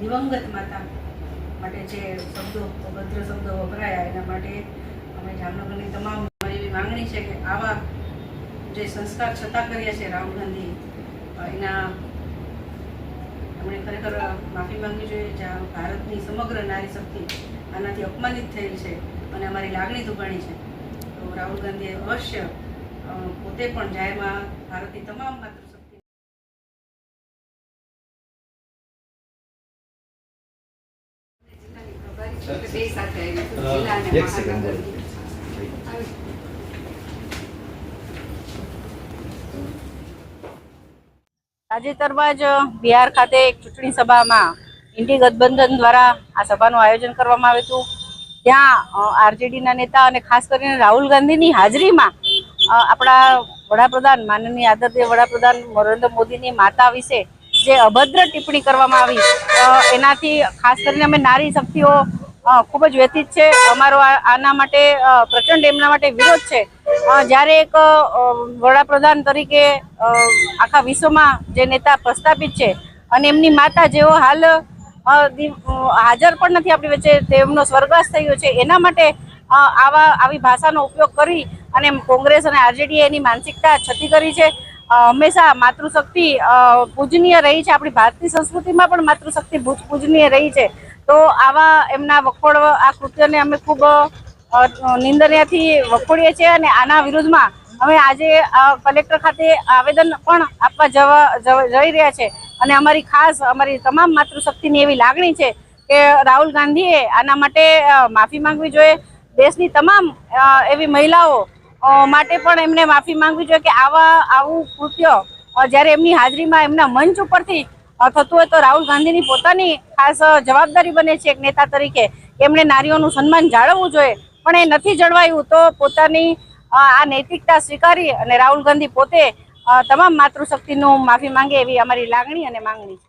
દિવંગત માતા માટે જે શબ્દો અભદ્ર શબ્દો વપરાયા, એના માટે અમે જામનગરની તમામ મારી એવી માંગણી છે કે આવા જે સંસ્કાર છતાં કર્યા છે રાહુલ ગાંધી એના એમણે ખરેખર માફી માંગવી જોઈએ જ્યાં ભારતની સમગ્ર નારી શક્તિ આનાથી અપમાનિત થયેલ છે અને અમારી લાગણી દુભાણી છે. તો રાહુલ ગાંધીએ અવશ્ય પોતે પણ જાહેરમાં ભારતની તમામ માતૃ સેકન્ડ તાજેતરમાં જ બિહાર ખાતે એક ચૂંટણી સભામાં ઇન્ડી ગઠબંધન દ્વારા આ સભાનું આયોજન કરવામાં આવ્યું હતું. ત્યાં આરજેડીના નેતા અને ખાસ કરીને રાહુલ ગાંધીની હાજરીમાં આપણા વડાપ્રધાન, માનનીય આદરણીય વડાપ્રધાન નરેન્દ્ર મોદીની માતા વિશે જે અભદ્ર ટિપ્પણી કરવામાં આવી એનાથી ખાસ કરીને અમે નારી શક્તિઓ ખૂબ જ વ્યથિત છે. અમારો આના માટે પ્રચંડ એમના માટે વિરોધ છે. જ્યારે એક વડાપ્રધાન તરીકે આખા વિશ્વમાં જે નેતા પ્રસ્થાપિત છે અને એમની માતા જેઓ હાલ હાજર પણ નથી આપણી વચ્ચે, તેમનો સ્વર્ગવાસ થયો છે. એના માટે આવા આવી ભાષાનો ઉપયોગ કરી અને કોંગ્રેસ અને આરજેડીએ એની માનસિકતા છતી કરી છે. હંમેશા માતૃશક્તિ પૂજનીય રહી છે. આપણી ભારતીય સંસ્કૃતિમાં પણ માતૃશક્તિ પૂજનીય રહી છે. તો આવા એમના વખોડ, આ કૃત્યને અમે ખૂબ નિંદનીયથી વખોડીએ છીએ અને આના વિરુદ્ધમાં અમે આજે કલેક્ટર ખાતે આવેદન પણ આપવા જવા જઈ રહ્યા છે. અને અમારી ખાસ, અમારી તમામ માતૃશક્તિની એવી લાગણી છે કે રાહુલ ગાંધીએ આના માટે માફી માંગવી જોઈએ. દેશની તમામ એવી મહિલાઓ માટે પણ એમને માફી માંગવી જોઈએ કે આવા, આવું કૃત્ય જ્યારે એમની હાજરીમાં એમના મંચ ઉપરથી થતું હોય તો રાહુલ ગાંધીની પોતાની ખાસ જવાબદારી બને છે એક નેતા તરીકે. એમણે નારીઓનું સન્માન જાળવવું જોઈએ. પણ એ નથી જળવાયું તો પોતાની આ નૈતિકતા સ્વીકારી અને રાહુલ ગાંધી પોતે તમામ માતૃશક્તિનું માફી માંગે એવી અમારી લાગણી અને માંગણી છે.